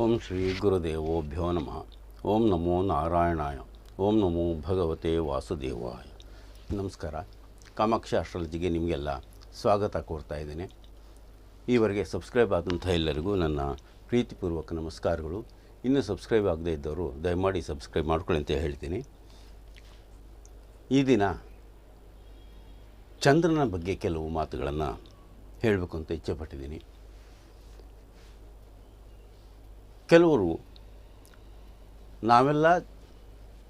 ಓಂ ಶ್ರೀ ಗುರುದೇವೋಭ್ಯೋ ನಮಃ. ಓಂ ನಮೋ ನಾರಾಯಣಾಯ. ಓಂ ನಮೋ ಭಗವತೆ ವಾಸುದೇವಾಯ. ನಮಸ್ಕಾರ. ಕಾಮಾಕ್ಷಿ ಅಸ್ಟ್ರಾಲಜಿಗೆ ನಿಮಗೆಲ್ಲ ಸ್ವಾಗತ ಕೋರ್ತಾ ಇದ್ದೇನೆ. ಈವರೆಗೆ ಸಬ್ಸ್ಕ್ರೈಬ್ ಆದಂಥ ಎಲ್ಲರಿಗೂ ನನ್ನ ಪ್ರೀತಿಪೂರ್ವಕ ನಮಸ್ಕಾರಗಳು. ಇನ್ನೂ ಸಬ್ಸ್ಕ್ರೈಬ್ ಆಗದೇ ಇದ್ದವರು ದಯಮಾಡಿ ಸಬ್ಸ್ಕ್ರೈಬ್ ಮಾಡ್ಕೊಳ್ಳಿ ಅಂತ ಹೇಳ್ತೀನಿ. ಈ ದಿನ ಚಂದ್ರನ ಬಗ್ಗೆ ಕೆಲವು ಮಾತುಗಳನ್ನು ಹೇಳಬೇಕು ಅಂತ ಇಚ್ಛೆಪಟ್ಟಿದ್ದೀನಿ ಕೆಲವರು ನಾವೆಲ್ಲ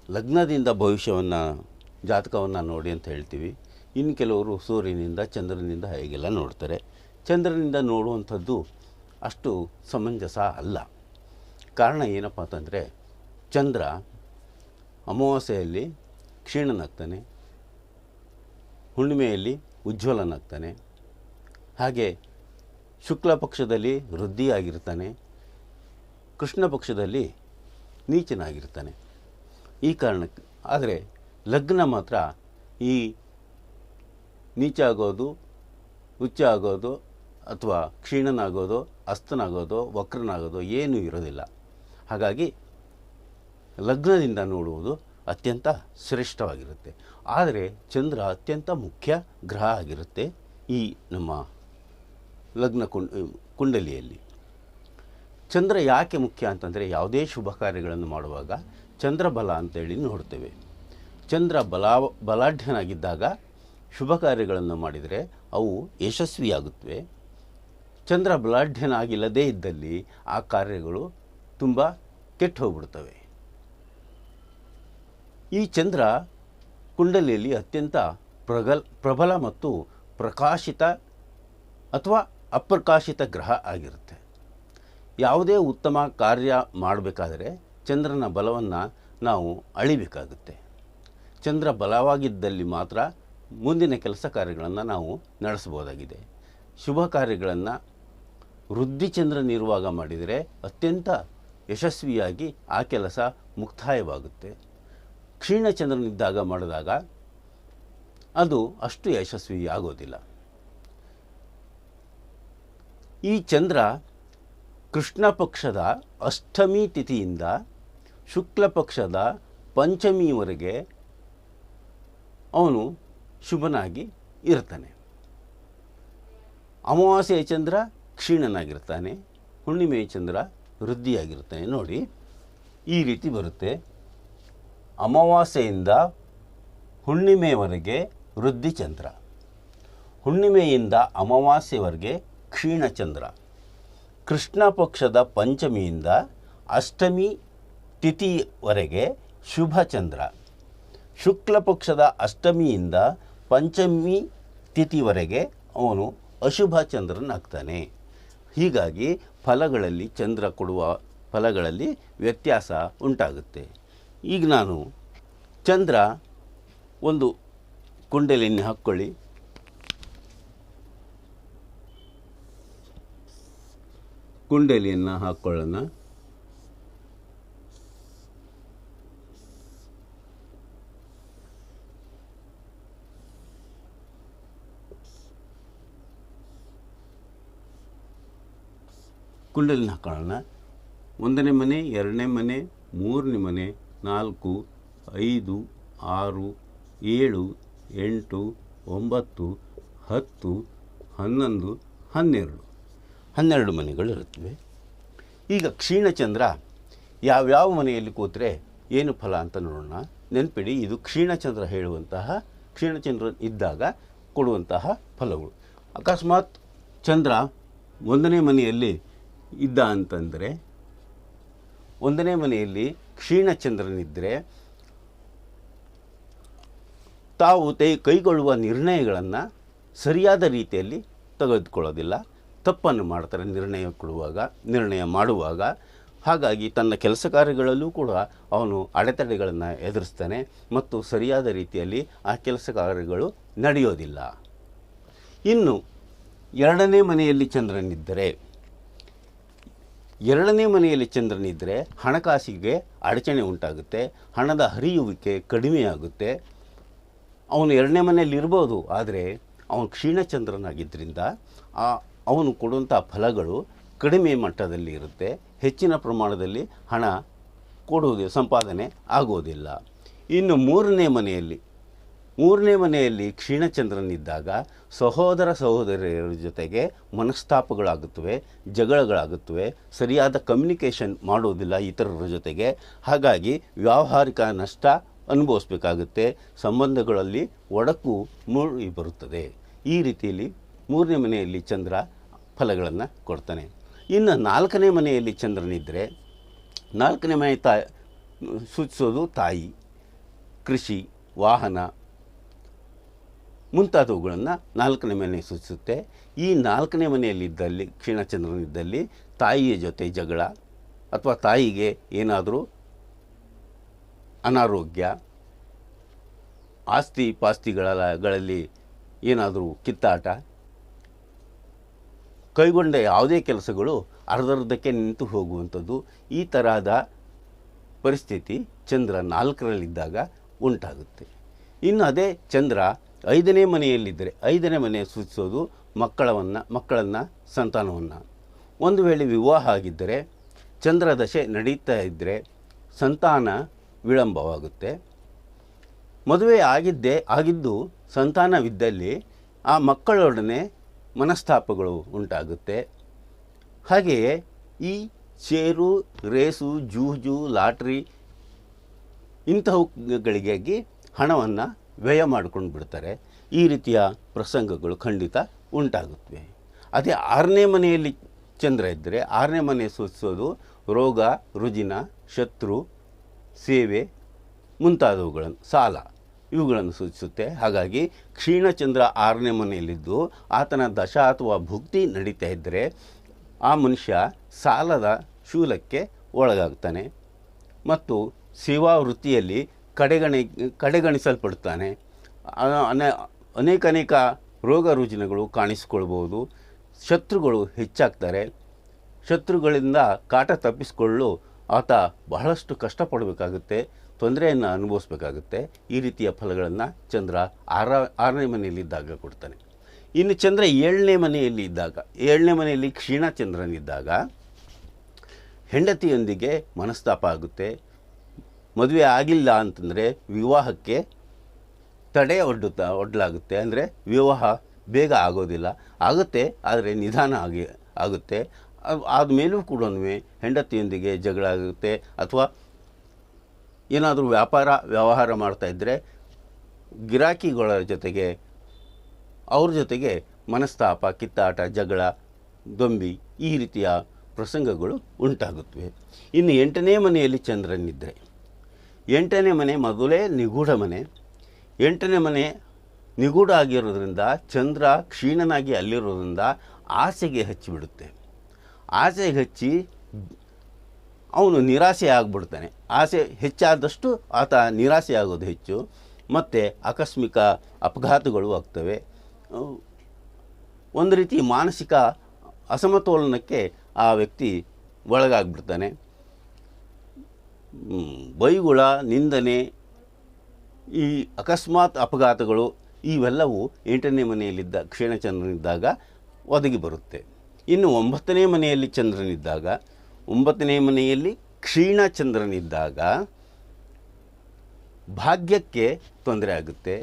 ಲಗ್ನದಿಂದ ಭವಿಷ್ಯವನ್ನು, ಜಾತಕವನ್ನು ನೋಡಿ ಅಂತ ಹೇಳ್ತೀವಿ. ಇನ್ನು ಕೆಲವರು ಸೂರ್ಯನಿಂದ, ಚಂದ್ರನಿಂದ ಹೇಗೆಲ್ಲ ನೋಡ್ತಾರೆ. ಚಂದ್ರನಿಂದ ನೋಡುವಂಥದ್ದು ಅಷ್ಟು ಸಮಂಜಸ ಅಲ್ಲ. ಕಾರಣ ಏನಪ್ಪ ಅಂತಂದರೆ, ಚಂದ್ರ ಅಮಾವಾಸ್ಯೆಯಲ್ಲಿ ಕ್ಷೀಣನಾಗ್ತಾನೆ. ಹುಣ್ಣಿಮೆಯಲ್ಲಿ ಉಜ್ವಲನಾಗ್ತಾನೆ. ಹಾಗೆ ಶುಕ್ಲ ಪಕ್ಷದಲ್ಲಿ ವೃದ್ಧಿಯಾಗಿರ್ತಾನೆ. ಕೃಷ್ಣ ಪಕ್ಷದಲ್ಲಿ ನೀಚನಾಗಿರ್ತಾನೆ. ಈ ಕಾರಣಕ್ಕೆ, ಆದರೆ ಲಗ್ನ ಮಾತ್ರ ಈ ನೀಚ ಆಗೋದು ಉಚ್ಚ ಆಗೋದು, ಅಥವಾ ಕ್ಷೀಣನಾಗೋದು, ಅಸ್ತನಾಗೋದು, ವಕ್ರನಾಗೋದು ಏನೂ ಇರೋದಿಲ್ಲ. ಹಾಗಾಗಿ ಲಗ್ನದಿಂದ ನೋಡುವುದು ಅತ್ಯಂತ ಶ್ರೇಷ್ಠವಾಗಿರುತ್ತೆ. ಆದರೆ ಚಂದ್ರ ಅತ್ಯಂತ ಮುಖ್ಯ ಗ್ರಹ ಆಗಿರುತ್ತೆ ಈ ನಮ್ಮ ಲಗ್ನ ಕುಂಡ್ ಕುಂಡಲಿಯಲ್ಲಿ. ಚಂದ್ರ ಯಾಕೆ ಮುಖ್ಯ ಅಂತಂದರೆ ಯಾವುದೇ ಶುಭ ಕಾರ್ಯಗಳನ್ನು ಮಾಡುವಾಗ ಚಂದ್ರ ಬಲ ಅಂತೇಳಿ ನೋಡ್ತೇವೆ ಚಂದ್ರ ಬಲ, ಬಲಾಢ್ಯನಾಗಿದ್ದಾಗ ಶುಭ ಕಾರ್ಯಗಳನ್ನು ಮಾಡಿದರೆ ಅವು ಯಶಸ್ವಿಯಾಗುತ್ತವೆ. ಚಂದ್ರ ಬಲಾಢ್ಯನಾಗಿಲ್ಲದೇ ಇದ್ದಲ್ಲಿ ಆ ಕಾರ್ಯಗಳು ತುಂಬ ಕೆಟ್ಟು ಹೋಗ್ಬಿಡ್ತವೆ. ಈ ಚಂದ್ರ ಕುಂಡಲಿಯಲ್ಲಿ ಅತ್ಯಂತ ಪ್ರಗಲ್, ಪ್ರಬಲ ಮತ್ತು ಪ್ರಕಾಶಿತ ಅಥವಾ ಅಪ್ರಕಾಶಿತ ಗ್ರಹ ಆಗಿರುತ್ತೆ. ಯಾವುದೇ ಉತ್ತಮ ಕಾರ್ಯ ಮಾಡಬೇಕಾದರೆ ಚಂದ್ರನ ಬಲವನ್ನು ನಾವು ಅಳಿಬೇಕಾಗುತ್ತೆ. ಚಂದ್ರ ಬಲವಾಗಿದ್ದಲ್ಲಿ ಮಾತ್ರ ಮುಂದಿನ ಕೆಲಸ ಕಾರ್ಯಗಳನ್ನು ನಾವು ನಡೆಸ್ಬೋದಾಗಿದೆ ಶುಭ ಕಾರ್ಯಗಳನ್ನು ವೃದ್ಧಿಚಂದ್ರನಿರುವಾಗ ಮಾಡಿದರೆ ಅತ್ಯಂತ ಯಶಸ್ವಿಯಾಗಿ ಆ ಕೆಲಸ ಮುಕ್ತಾಯವಾಗುತ್ತೆ. ಕ್ಷೀಣ ಚಂದ್ರನಿದ್ದಾಗ ಮಾಡಿದಾಗ ಅದು ಅಷ್ಟು ಯಶಸ್ವಿಯಾಗೋದಿಲ್ಲ. ಈ ಚಂದ್ರ ಕೃಷ್ಣ ಪಕ್ಷದ ಅಷ್ಟಮಿ ತಿಥಿಯಿಂದ ಶುಕ್ಲ ಪಕ್ಷದ ಪಂಚಮಿವರೆಗೆ ಅವನು ಶುಭನಾಗಿ ಇರ್ತಾನೆ. ಅಮಾವಾಸ್ಯೆಯ ಚಂದ್ರ ಕ್ಷೀಣನಾಗಿರ್ತಾನೆ, ಹುಣ್ಣಿಮೆಯ ಚಂದ್ರ ವೃದ್ಧಿಯಾಗಿರ್ತಾನೆ. ನೋಡಿ, ಈ ರೀತಿ ಬರುತ್ತೆ. ಅಮಾವಾಸ್ಯೆಯಿಂದ ಹುಣ್ಣಿಮೆಯವರೆಗೆ ವೃದ್ಧಿ ಚಂದ್ರ. ಹುಣ್ಣಿಮೆಯಿಂದ ಅಮಾವಾಸ್ಯೆವರೆಗೆ ಕ್ಷೀಣಚಂದ್ರ ಕೃಷ್ಣ ಪಕ್ಷದ ಪಂಚಮಿಯಿಂದ ಅಷ್ಟಮಿ ತಿಥಿವರೆಗೆ ಶುಭ ಚಂದ್ರ. ಶುಕ್ಲ ಪಕ್ಷದ ಅಷ್ಟಮಿಯಿಂದ ಪಂಚಮಿ ತಿಥಿವರೆಗೆ ಅವನು ಅಶುಭ ಚಂದ್ರನಾಗ್ತಾನೆ. ಹೀಗಾಗಿ ಫಲಗಳಲ್ಲಿ ಚಂದ್ರ ಕೊಡುವ ಫಲಗಳಲ್ಲಿ ವ್ಯತ್ಯಾಸ ಉಂಟಾಗುತ್ತೆ. ಈಗ ನಾನು ಚಂದ್ರ ಒಂದು ಕುಂಡಲಿಯನ್ನು ಹಾಕ್ಕೊಳ್ಳಿ. ಕುಂಡಲಿಯನ್ನು ಹಾಕ್ಕೊಳ್ಳೋಣ ಕುಂಡಲಿನ ಹಾಕೊಳ್ಳೋಣ. ಒಂದನೇ ಮನೆ, ಎರಡನೇ ಮನೆ, ಮೂರನೇ ಮನೆ, ನಾಲ್ಕು, ಐದು, ಆರು, ಏಳು, ಎಂಟು, ಒಂಬತ್ತು, ಹತ್ತು, ಹನ್ನೊಂದು, ಹನ್ನೆರಡು. ಹನ್ನೆರಡು ಮನೆಗಳಿರುತ್ತವೆ ಈಗ ಕ್ಷೀಣಚಂದ್ರ ಯಾವ್ಯಾವ ಮನೆಯಲ್ಲಿ ಕೂತ್ರೆ ಏನು ಫಲ ಅಂತ ನೋಡೋಣ. ನೆನಪಿಡಿ, ಇದು ಕ್ಷೀಣಚಂದ್ರ ಹೇಳುವಂತಹ, ಕ್ಷೀಣಚಂದ್ರ ಇದ್ದಾಗ ಕೊಡುವಂತಹ ಫಲಗಳು. ಅಕಸ್ಮಾತ್ ಚಂದ್ರ ಒಂದನೇ ಮನೆಯಲ್ಲಿ ಇದ್ದ ಅಂತಂದರೆ, ಒಂದನೇ ಮನೆಯಲ್ಲಿ ಕ್ಷೀಣಚಂದ್ರನಿದ್ದರೆ ತಾವು ತೈ ಕೈಗೊಳ್ಳುವ ನಿರ್ಣಯಗಳನ್ನು ಸರಿಯಾದ ರೀತಿಯಲ್ಲಿ ತೆಗೆದುಕೊಳ್ಳೋದಿಲ್ಲ. ತಪ್ಪನ್ನು ಮಾಡ್ತಾರೆ, ನಿರ್ಣಯ ಕೊಡುವಾಗ, ನಿರ್ಣಯ ಮಾಡುವಾಗ. ಹಾಗಾಗಿ ತನ್ನ ಕೆಲಸ ಕಾರ್ಯಗಳಲ್ಲೂ ಕೂಡ ಅವನು ಅಡೆತಡೆಗಳನ್ನು ಎದುರಿಸ್ತಾನೆ ಮತ್ತು ಸರಿಯಾದ ರೀತಿಯಲ್ಲಿ ಆ ಕೆಲಸ ಕಾರ್ಯಗಳು ನಡೆಯೋದಿಲ್ಲ. ಇನ್ನು ಎರಡನೇ ಮನೆಯಲ್ಲಿ ಚಂದ್ರನಿದ್ದರೆ, ಎರಡನೇ ಮನೆಯಲ್ಲಿ ಚಂದ್ರನಿದ್ದರೆ ಹಣಕಾಸಿಗೆ ಅಡಚಣೆ ಉಂಟಾಗುತ್ತೆ, ಹಣದ ಹರಿಯುವಿಕೆ ಕಡಿಮೆಯಾಗುತ್ತೆ. ಅವನು ಎರಡನೇ ಮನೆಯಲ್ಲಿ ಇರ್ಬೋದು ಆದರೆ ಅವನು ಕ್ಷೀಣಚಂದ್ರನಾಗಿದ್ದರಿಂದ ಆ ಅವನು ಕೊಡುವಂಥ ಫಲಗಳು ಕಡಿಮೆ ಮಟ್ಟದಲ್ಲಿ ಇರುತ್ತೆ, ಹೆಚ್ಚಿನ ಪ್ರಮಾಣದಲ್ಲಿ ಹಣ ಕೊಡುವುದಿಲ್ಲ ಸಂಪಾದನೆ ಆಗೋದಿಲ್ಲ ಇನ್ನು ಮೂರನೇ ಮನೆಯಲ್ಲಿ ಮೂರನೇ ಮನೆಯಲ್ಲಿ ಕ್ಷೀಣಚಂದ್ರನಿದ್ದಾಗ ಸಹೋದರ ಸಹೋದರಿಯರ ಜೊತೆಗೆ ಮನಸ್ತಾಪಗಳಾಗುತ್ತವೆ, ಜಗಳಗಳಾಗುತ್ತವೆ, ಸರಿಯಾದ ಕಮ್ಯುನಿಕೇಷನ್ ಮಾಡುವುದಿಲ್ಲ ಇತರರ ಜೊತೆಗೆ. ಹಾಗಾಗಿ ವ್ಯಾವಹಾರಿಕ ನಷ್ಟ ಅನುಭವಿಸ್ಬೇಕಾಗುತ್ತೆ, ಸಂಬಂಧಗಳಲ್ಲಿ ಒಡಕು ಮೂಡಿ ಬರುತ್ತದೆ. ಈ ರೀತಿಯಲ್ಲಿ ಮೂರನೇ ಮನೆಯಲ್ಲಿ ಚಂದ್ರ ಫಲಗಳನ್ನು ಕೊಡ್ತಾನೆ. ಇನ್ನು ನಾಲ್ಕನೇ ಮನೆಯಲ್ಲಿ ಚಂದ್ರನಿದ್ದರೆ ನಾಲ್ಕನೇ ಮನೆ ತಾ, ಸೂಚಿಸೋದು ತಾಯಿ, ಕೃಷಿ, ವಾಹನ, ಮುಂತಾದವುಗಳನ್ನು ನಾಲ್ಕನೇ ಮನೆ ಸೂಚಿಸುತ್ತೆ. ಈ ನಾಲ್ಕನೇ ಮನೆಯಲ್ಲಿದ್ದಲ್ಲಿ ಕ್ಷೀಣಚಂದ್ರನಿದ್ದಲ್ಲಿ ತಾಯಿಯ ಜೊತೆ ಜಗಳ ಅಥವಾ ತಾಯಿಗೆ ಏನಾದರೂ ಅನಾರೋಗ್ಯ, ಆಸ್ತಿ ಪಾಸ್ತಿಗಳ ಗಳಲ್ಲಿ ಏನಾದರೂ ಕಿತ್ತಾಟ ಕೈಗೊಂಡ ಯಾವುದೇ ಕೆಲಸಗಳು ಅರ್ಧರ್ಧಕ್ಕೆ ನಿಂತು ಹೋಗುವಂಥದ್ದು ಈ ತರಹದ ಪರಿಸ್ಥಿತಿ ಚಂದ್ರ ನಾಲ್ಕರಲ್ಲಿದ್ದಾಗ ಉಂಟಾಗುತ್ತೆ. ಇನ್ನು ಅದೇ ಚಂದ್ರ ಐದನೇ ಮನೆಯಲ್ಲಿದ್ದರೆ ಐದನೇ ಮನೆ ಸೂಚಿಸೋದು ಮಕ್ಕಳವನ್ನು, ಮಕ್ಕಳನ್ನು ಸಂತಾನವನ್ನು. ಒಂದು ವೇಳೆ ವಿವಾಹ ಆಗಿದ್ದರೆ, ಚಂದ್ರ ದಶೆ ನಡೀತಾ ಇದ್ದರೆ ಸಂತಾನ ವಿಳಂಬವಾಗುತ್ತೆ. ಮದುವೆ ಆಗಿದ್ದೇ, ಆಗಿದ್ದು ಸಂತಾನವಿದ್ದಲ್ಲಿ ಆ ಮಕ್ಕಳೊಡನೆ ಮನಸ್ತಾಪಗಳು ಉಂಟಾಗುತ್ತೆ. ಹಾಗೆಯೇ ಈ ಚೇರು, ರೇಸು, ಜೂಜು, ಲಾಟ್ರಿ ಇಂತಹವುಗಳಿಗಾಗಿ ಹಣವನ್ನು ವ್ಯಯ ಮಾಡಿಕೊಂಡು ಬಿಡ್ತಾರೆ. ಈ ರೀತಿಯ ಪ್ರಸಂಗಗಳು ಖಂಡಿತ ಉಂಟಾಗುತ್ತವೆ ಅದೇ ಆರನೇ ಮನೆಯಲ್ಲಿ ಚಂದ್ರ ಇದ್ದರೆ ಆರನೇ ಮನೆ ಸೂಚಿಸೋದು ರೋಗ, ರುಜಿನ, ಶತ್ರು, ಸೇವೆ ಮುಂತಾದವುಗಳನ್ನು ಸಾಲ. ಇವುಗಳನ್ನು ಸೂಚಿಸುತ್ತೆ. ಹಾಗಾಗಿ ಕ್ಷೀಣಚಂದ್ರ ಆರನೇ ಮನೆಯಲ್ಲಿದ್ದು ಆತನ ದಶ ಅಥವಾ ಭುಕ್ತಿ ನಡೀತಾ ಇದ್ದರೆ ಆ ಮನುಷ್ಯ ಸಾಲದ ಶೂಲಕ್ಕೆ ಒಳಗಾಗ್ತಾನೆ ಮತ್ತು ಸೇವಾ ವೃತ್ತಿಯಲ್ಲಿ ಕಡೆಗಣಿ ಕಡೆಗಣಿಸಲ್ಪಡ್ತಾನೆ ಅನೇಕ ಅನೇಕ ರೋಗ ರುಜಿನಗಳು ಕಾಣಿಸಿಕೊಳ್ಬೋದು ಶತ್ರುಗಳು ಹೆಚ್ಚಾಗ್ತಾರೆ. ಶತ್ರುಗಳಿಂದ ಕಾಟ ತಪ್ಪಿಸಿಕೊಳ್ಳಲು ಆತ ಬಹಳಷ್ಟು ಕಷ್ಟಪಡಬೇಕಾಗುತ್ತೆ. ತೊಂದರೆಯನ್ನು ಅನುಭವಿಸ್ಬೇಕಾಗುತ್ತೆ. ಈ ರೀತಿಯ ಫಲಗಳನ್ನು ಚಂದ್ರ ಆರ, ಆರನೇ ಮನೆಯಲ್ಲಿದ್ದಾಗ ಕೊಡ್ತಾನೆ. ಇನ್ನು ಚಂದ್ರ ಏಳನೇ ಮನೆಯಲ್ಲಿ ಇದ್ದಾಗ, ಏಳನೇ ಮನೆಯಲ್ಲಿ ಕ್ಷೀಣ ಚಂದ್ರನಿದ್ದಾಗ ಹೆಂಡತಿಯೊಂದಿಗೆ ಮನಸ್ತಾಪ ಆಗುತ್ತೆ. ಮದುವೆ ಆಗಿಲ್ಲ ಅಂತಂದರೆ ವಿವಾಹಕ್ಕೆ ತಡೆ ಒಡ್ಡುತ್ತಾ, ಒಡ್ಲಾಗುತ್ತೆ. ಅಂದರೆ ವಿವಾಹ ಬೇಗ ಆಗೋದಿಲ್ಲ. ಆಗುತ್ತೆ, ಆದರೆ ನಿಧಾನ ಆಗಿ ಆಗುತ್ತೆ. ಆದ ಆದಮೇಲೂ ಕೂಡ ಹೆಂಡತಿಯೊಂದಿಗೆ ಜಗಳ ಆಗುತ್ತೆ. ಅಥವಾ ಏನಾದರೂ ವ್ಯಾಪಾರ, ವ್ಯವಹಾರ ಮಾಡ್ತಾಯಿದ್ರೆ ಗಿರಾಕಿಗಳ ಜೊತೆಗೆ, ಅವ್ರ ಜೊತೆಗೆ ಮನಸ್ತಾಪ, ಕಿತ್ತಾಟ, ಜಗಳ, ದೊಂಬಿ ಈ ರೀತಿಯ ಪ್ರಸಂಗಗಳು ಉಂಟಾಗುತ್ತವೆ. ಇನ್ನು ಎಂಟನೇ ಮನೆಯಲ್ಲಿ ಚಂದ್ರನಿದ್ದರೆ ಎಂಟನೇ ಮನೆ ಮೊದಲೇ ನಿಗೂಢ ಮನೆ. ಎಂಟನೇ ಮನೆ ನಿಗೂಢ ಆಗಿರೋದ್ರಿಂದ, ಚಂದ್ರ ಕ್ಷೀಣನಾಗಿ ಅಲ್ಲಿರೋದ್ರಿಂದ ಆಸೆಗೆ ಹಚ್ಚಿಬಿಡುತ್ತೆ. ಆಸೆಗೆ ಹಚ್ಚಿ ಅವನು ನಿರಾಸೆ ಆಗಿಬಿಡ್ತಾನೆ. ಆಸೆ ಹೆಚ್ಚಾದಷ್ಟು ಆತ ನಿರಾಸೆ ಆಗೋದು ಹೆಚ್ಚು. ಮತ್ತು ಆಕಸ್ಮಿಕ ಅಪಘಾತಗಳು ಆಗ್ತವೆ. ಒಂದು ರೀತಿ ಮಾನಸಿಕ ಅಸಮತೋಲನಕ್ಕೆ ಆ ವ್ಯಕ್ತಿ ಒಳಗಾಗ್ಬಿಡ್ತಾನೆ. ಬೈಗುಳ, ನಿಂದನೆ, ಈ ಅಕಸ್ಮಾತ್ ಅಪಘಾತಗಳು ಇವೆಲ್ಲವೂ ಎಂಟನೇ ಮನೆಯಲ್ಲಿದ್ದ ಕ್ಷೀಣಚಂದ್ರನಿದ್ದಾಗ ಒದಗಿ ಬರುತ್ತೆ. ಇನ್ನು ಒಂಬತ್ತನೇ ಮನೆಯಲ್ಲಿ ಚಂದ್ರನಿದ್ದಾಗ ಒಂಬತ್ತನೇ ಮನೆಯಲ್ಲಿ ಕ್ಷೀಣ ಚಂದ್ರನಿದ್ದಾಗ ಭಾಗ್ಯಕ್ಕೆ ತೊಂದರೆ ಆಗುತ್ತೆ.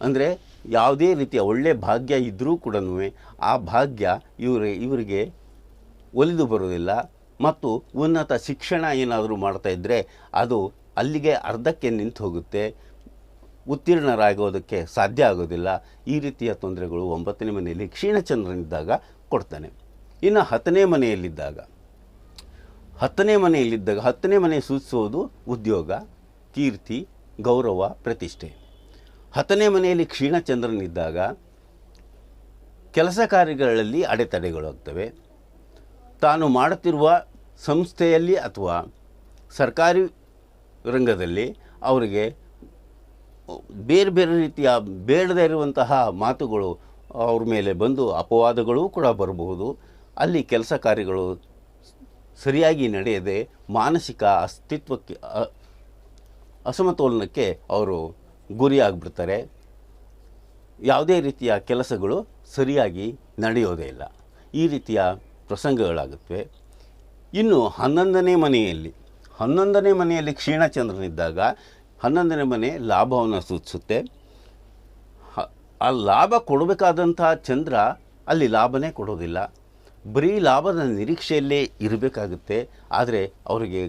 ಅಂದರೆ ಯಾವುದೇ ರೀತಿಯ ಒಳ್ಳೆಯ ಭಾಗ್ಯ ಇದ್ದರೂ ಕೂಡ ಆ ಭಾಗ್ಯ ಇವರಿಗೆ ಇವರಿಗೆ ಒಲಿದು ಬರೋದಿಲ್ಲ ಮತ್ತು ಉನ್ನತ ಶಿಕ್ಷಣ ಏನಾದರೂ ಮಾಡ್ತಾ ಇದ್ದರೆ ಅದು ಅಲ್ಲಿಗೆ ಅರ್ಧಕ್ಕೆ ನಿಂತು ಹೋಗುತ್ತೆ. ಉತ್ತೀರ್ಣರಾಗೋದಕ್ಕೆ ಸಾಧ್ಯ ಆಗೋದಿಲ್ಲ. ಈ ರೀತಿಯ ತೊಂದರೆಗಳು ಒಂಬತ್ತನೇ ಮನೆಯಲ್ಲಿ ಕ್ಷೀಣಚಂದ್ರನಿದ್ದಾಗ ಕೊಡ್ತಾನೆ. ಇನ್ನು ಹತ್ತನೇ ಮನೆಯಲ್ಲಿದ್ದಾಗ ಹತ್ತನೇ ಮನೆಯಲ್ಲಿದ್ದಾಗ ಹತ್ತನೇ ಮನೆ ಸೂಚಿಸೋದು ಉದ್ಯೋಗ, ಕೀರ್ತಿ, ಗೌರವ, ಪ್ರತಿಷ್ಠೆ. ಹತ್ತನೇ ಮನೆಯಲ್ಲಿ ಕ್ಷೀಣಚಂದ್ರನಿದ್ದಾಗ ಕೆಲಸ ಕಾರ್ಯಗಳಲ್ಲಿ ಅಡೆತಡೆಗಳು ಆಗ್ತವೆ. ತಾನು ಮಾಡುತ್ತಿರುವ ಸಂಸ್ಥೆಯಲ್ಲಿ ಅಥವಾ ಸರ್ಕಾರಿ ರಂಗದಲ್ಲಿ ಅವರಿಗೆ ಬೇರೆ ಬೇರೆ ರೀತಿಯ ಬೇಡದೇ ಇರುವಂತಹ ಮಾತುಗಳು ಅವ್ರ ಮೇಲೆ ಬಂದು ಅಪವಾದಗಳು ಕೂಡ ಬರಬಹುದು. ಅಲ್ಲಿ ಕೆಲಸ ಕಾರ್ಯಗಳು ಸರಿಯಾಗಿ ನಡೆಯದೆ ಮಾನಸಿಕ ಅಸ್ತಿತ್ವಕ್ಕೆ ಅಸಮತೋಲನಕ್ಕೆ ಅವರು ಗುರಿಯಾಗ್ಬಿಡ್ತಾರೆ. ಯಾವುದೇ ರೀತಿಯ ಕೆಲಸಗಳು ಸರಿಯಾಗಿ ನಡೆಯೋದೇ ಇಲ್ಲ. ಈ ರೀತಿಯ ಪ್ರಸಂಗಗಳಾಗುತ್ತವೆ. ಇನ್ನು ಹನ್ನೊಂದನೇ ಮನೆಯಲ್ಲಿ ಹನ್ನೊಂದನೇ ಮನೆಯಲ್ಲಿ ಕ್ಷೀಣಚಂದ್ರನಿದ್ದಾಗ ಹನ್ನೊಂದನೇ ಮನೆ ಲಾಭವನ್ನು ಸೂಚಿಸುತ್ತೆ. ಆ ಲಾಭ ಕೊಡಬೇಕಾದಂತಹ ಚಂದ್ರ ಅಲ್ಲಿ ಲಾಭನೇ ಕೊಡೋದಿಲ್ಲ. ಬರೀ ಲಾಭದ ನಿರೀಕ್ಷೆಯಲ್ಲೇ ಇರಬೇಕಾಗುತ್ತೆ. ಆದರೆ ಅವರಿಗೆ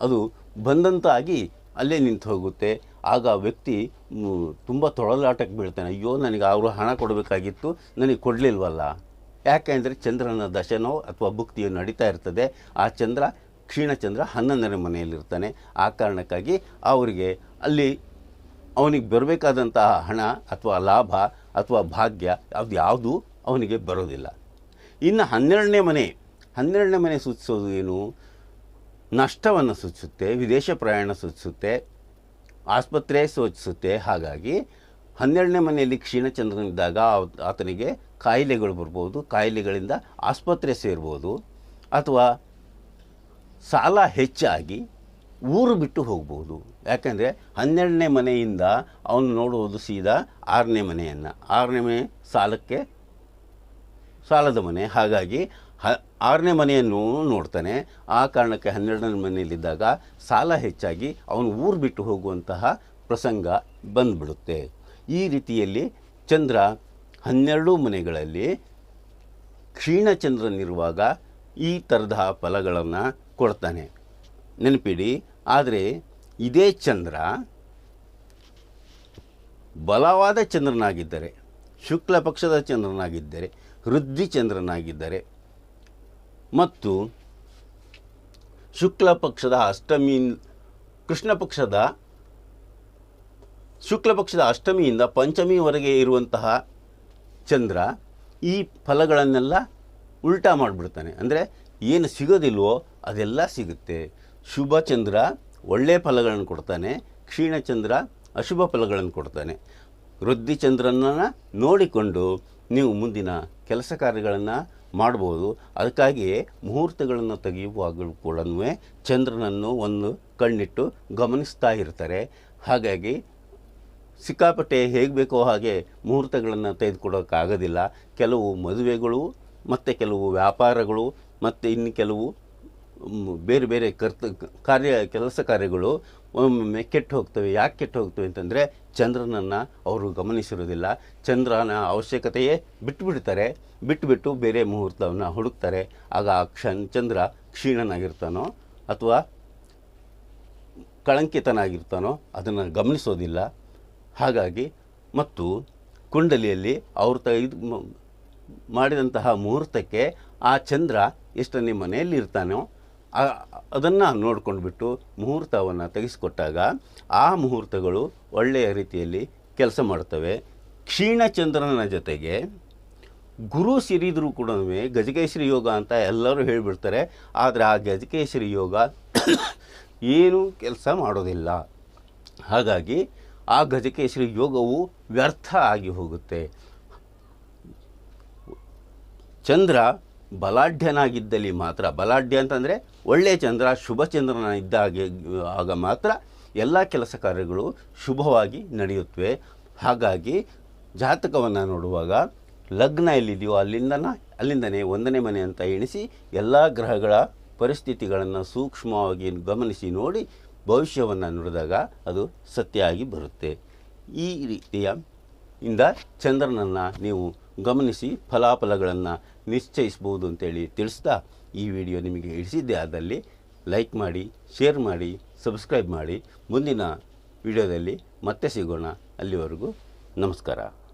ಅದು ಬಂದಂತಾಗಿ ಅಲ್ಲೇ ನಿಂತು ಹೋಗುತ್ತೆ. ಆಗ ವ್ಯಕ್ತಿ ತುಂಬ ತೊಳಲಾಟಕ್ಕೆ ಬೀಳ್ತಾನೆ. ಅಯ್ಯೋ, ನನಗೆ ಅವರು ಹಣ ಕೊಡಬೇಕಾಗಿತ್ತು. ನನಗೆ ಕೊಡಲಿಲ್ವಲ್ಲ? ಯಾಕೆಂದರೆ ಚಂದ್ರನ ದಶನೋ ಅಥವಾ ಭುಕ್ತಿಯೋ ನಡೀತಾ ಇರ್ತದೆ. ಆ ಚಂದ್ರ ಕ್ಷೀಣಚಂದ್ರ ಹನ್ನೊಂದನೇ ಮನೆಯಲ್ಲಿರ್ತಾನೆ. ಆ ಕಾರಣಕ್ಕಾಗಿ ಅವರಿಗೆ ಅಲ್ಲಿ ಅವನಿಗೆ ಬರಬೇಕಾದಂತಹ ಹಣ ಅಥವಾ ಲಾಭ ಅಥವಾ ಭಾಗ್ಯ ಅದು ಯಾವುದೂ ಅವನಿಗೆ ಬರೋದಿಲ್ಲ. ಇನ್ನು ಹನ್ನೆರಡನೇ ಮನೆ ಹನ್ನೆರಡನೇ ಮನೆ ಸೂಚಿಸೋದು ಏನು? ನಷ್ಟವನ್ನು ಸೂಚಿಸುತ್ತೆ, ವಿದೇಶ ಪ್ರಯಾಣ ಸೂಚಿಸುತ್ತೆ, ಆಸ್ಪತ್ರೆ ಸೂಚಿಸುತ್ತೆ. ಹಾಗಾಗಿ ಹನ್ನೆರಡನೇ ಮನೆಯಲ್ಲಿ ಕ್ಷೀಣಚಂದ್ರನಿದ್ದಾಗ ಆತ- ಆತನಿಗೆ ಕಾಯಿಲೆಗಳು ಬರ್ಬೋದು, ಕಾಯಿಲೆಗಳಿಂದ ಆಸ್ಪತ್ರೆ ಸೇರ್ಬೋದು, ಅಥವಾ ಸಾಲ ಹೆಚ್ಚಾಗಿ ಊರು ಬಿಟ್ಟು ಹೋಗ್ಬೋದು. ಯಾಕೆಂದರೆ ಹನ್ನೆರಡನೇ ಮನೆಯಿಂದ ಅವನು ನೋಡುವುದು ಸೀದಾ ಆರನೇ ಮನೆಯನ್ನು. ಆರನೇ ಮನೆ ಸಾಲಕ್ಕೆ ಸಾಲದ ಮನೆ. ಹಾಗಾಗಿ ಹ, ಆರನೇ ಮನೆಯನ್ನು ನೋಡ್ತಾನೆ. ಆ ಕಾರಣಕ್ಕೆ ಹನ್ನೆರಡನೇ ಮನೆಯಲ್ಲಿದ್ದಾಗ ಸಾಲ ಹೆಚ್ಚಾಗಿ ಅವನು ಊರು ಬಿಟ್ಟು ಹೋಗುವಂತಹ ಪ್ರಸಂಗ ಬಂದ್ಬಿಡುತ್ತೆ. ಈ ರೀತಿಯಲ್ಲಿ ಚಂದ್ರ ಹನ್ನೆರಡು ಮನೆಗಳಲ್ಲಿ ಕ್ಷೀಣಚಂದ್ರನಿರುವಾಗ ಈ ಥರದ ಫಲಗಳನ್ನು ಕೊಡ್ತಾನೆ. ನೆನಪಿಡಿ, ಆದರೆ ಇದೇ ಚಂದ್ರ ಬಲವಾದ ಚಂದ್ರನಾಗಿದ್ದರೆ, ಶುಕ್ಲ ಪಕ್ಷದ ಚಂದ್ರನಾಗಿದ್ದರೆ ವೃದ್ಧಿ ಚಂದ್ರನಾಗಿದ್ದರೆ ಮತ್ತು ಶುಕ್ಲ ಪಕ್ಷದ ಅಷ್ಟಮಿ ಕೃಷ್ಣ ಪಕ್ಷದ ಶುಕ್ಲ ಪಕ್ಷದ ಅಷ್ಟಮಿಯಿಂದ ಪಂಚಮಿವರೆಗೆ ಇರುವಂತಹ ಚಂದ್ರ ಈ ಫಲಗಳನ್ನೆಲ್ಲ ಉಲ್ಟಾ ಮಾಡಿಬಿಡ್ತಾನೆ. ಅಂದರೆ ಏನು ಸಿಗೋದಿಲ್ವೋ ಅದೆಲ್ಲ ಸಿಗುತ್ತೆ. ಶುಭ ಚಂದ್ರ ಒಳ್ಳೆಯ ಫಲಗಳನ್ನು ಕೊಡ್ತಾನೆ ಕ್ಷೀಣಚಂದ್ರ ಅಶುಭ ಫಲಗಳನ್ನು ಕೊಡ್ತಾನೆ. ವೃದ್ಧಿಚಂದ್ರನ ನೋಡಿಕೊಂಡು ನೀವು ಮುಂದಿನ ಕೆಲಸ ಕಾರ್ಯಗಳನ್ನು ಮಾಡ್ಬೋದು. ಅದಕ್ಕಾಗಿಯೇ ಮುಹೂರ್ತಗಳನ್ನು ತೆಗೆಯುವಾಗಲೂ ಕೂಡ ಚಂದ್ರನನ್ನು ಒಂದು ಕಣ್ಣಿಟ್ಟು ಗಮನಿಸ್ತಾ ಇರ್ತಾರೆ. ಹಾಗಾಗಿ ಸಿಕ್ಕಾಪಟ್ಟೆ ಹೇಗೆ ಬೇಕೋ ಹಾಗೆ ಮುಹೂರ್ತಗಳನ್ನು ತೆಗೆದುಕೊಡೋಕ್ಕಾಗೋದಿಲ್ಲ. ಕೆಲವು ಮದುವೆಗಳು, ಮತ್ತು ಕೆಲವು ವ್ಯಾಪಾರಗಳು, ಮತ್ತು ಇನ್ನು ಕೆಲವು ಬೇರೆ ಬೇರೆ ಕರ್ತ, ಕಾರ್ಯ, ಕೆಲಸ ಕಾರ್ಯಗಳು ಒಮ್ಮೊಮ್ಮೆ ಕೆಟ್ಟು ಹೋಗ್ತವೆ. ಯಾಕೆ ಕೆಟ್ಟು ಹೋಗ್ತವೆ ಅಂತಂದರೆ ಚಂದ್ರನನ್ನು ಅವರು ಗಮನಿಸಿರೋದಿಲ್ಲ ಚಂದ್ರನ ಅವಶ್ಯಕತೆಯೇ ಬಿಟ್ಟುಬಿಡ್ತಾರೆ ಬಿಟ್ಟುಬಿಟ್ಟು ಬೇರೆ ಮುಹೂರ್ತವನ್ನು ಹುಡುಕ್ತಾರೆ. ಆಗ ಆ ಕ್ಷಣ ಚಂದ್ರ ಕ್ಷೀಣನಾಗಿರ್ತಾನೋ ಅಥವಾ ಕಳಂಕಿತನಾಗಿರ್ತಾನೋ ಅದನ್ನು ಗಮನಿಸೋದಿಲ್ಲ. ಹಾಗಾಗಿ ಮತ್ತು ಕುಂಡಲಿಯಲ್ಲಿ ಅವರು ತೆಗೆದು ಮಾಡಿದಂತಹ ಮುಹೂರ್ತಕ್ಕೆ ಆ ಚಂದ್ರ ಎಷ್ಟನೇ ಮನೆಯಲ್ಲಿ ಇರ್ತಾನೋ ಅದನ್ನು ನೋಡ್ಕೊಂಡು ಬಿಟ್ಟು ಮುಹೂರ್ತವನ್ನು ತೆಗೆಸಿಕೊಟ್ಟಾಗ ಆ ಮುಹೂರ್ತಗಳು ಒಳ್ಳೆಯ ರೀತಿಯಲ್ಲಿ ಕೆಲಸ ಮಾಡ್ತವೆ. ಕ್ಷೀಣಚಂದ್ರನ ಜೊತೆಗೆ ಗುರು ಸಿರಿದರೂ ಕೂಡ ಗಜಕೇಶ್ವರಿ ಯೋಗ ಅಂತ ಎಲ್ಲರೂ ಹೇಳಿಬಿಡ್ತಾರೆ. ಆದರೆ ಆ ಗಜಕೇಶ್ವರಿ ಯೋಗ ಏನೂ ಕೆಲಸ ಮಾಡೋದಿಲ್ಲ. ಹಾಗಾಗಿ ಆ ಗಜಕೇಶ್ವರಿ ಯೋಗವು ವ್ಯರ್ಥ ಆಗಿ ಹೋಗುತ್ತೆ. ಚಂದ್ರ ಬಲಾಢ್ಯನಾಗಿದ್ದಲ್ಲಿ ಮಾತ್ರ, ಬಲಾಢ್ಯ ಅಂತಂದರೆ ಒಳ್ಳೆಯ ಚಂದ್ರ, ಶುಭ ಚಂದ್ರನ ಇದ್ದಾಗೆ, ಆಗ ಮಾತ್ರ ಎಲ್ಲ ಕೆಲಸ ಕಾರ್ಯಗಳು ಶುಭವಾಗಿ ನಡೆಯುತ್ತವೆ. ಹಾಗಾಗಿ ಜಾತಕವನ್ನು ನೋಡುವಾಗ ಲಗ್ನ ಎಲ್ಲಿದೆಯೋ ಅಲ್ಲಿಂದನ, ಅಲ್ಲಿಂದನೇ ಒಂದನೇ ಮನೆ ಅಂತ ಎಣಿಸಿ ಎಲ್ಲ ಗ್ರಹಗಳ ಪರಿಸ್ಥಿತಿಗಳನ್ನು ಸೂಕ್ಷ್ಮವಾಗಿ ಗಮನಿಸಿ ನೋಡಿ ಭವಿಷ್ಯವನ್ನು ನುಡಿದಾಗ ಅದು ಸತ್ಯ ಬರುತ್ತೆ. ಈ ರೀತಿಯ ಇಂದ ಚಂದ್ರನನ್ನು ನೀವು ಗಮನಿಸಿ ಫಲಾಫಲಗಳನ್ನು ನಿಶ್ಚಯಿಸ್ಬೋದು ಅಂತೇಳಿ ತಿಳಿಸ್ತಾ ಈ ವಿಡಿಯೋ ನಿಮಗೆ ಇಳಿಸಿದ್ದೆ ಆದಲ್ಲಿ ಲೈಕ್ ಮಾಡಿ, ಶೇರ್ ಮಾಡಿ, ಸಬ್ಸ್ಕ್ರೈಬ್ ಮಾಡಿ. ಮುಂದಿನ ವಿಡಿಯೋದಲ್ಲಿ ಮತ್ತೆ ಸಿಗೋಣ. ಅಲ್ಲಿವರೆಗೂ ನಮಸ್ಕಾರ.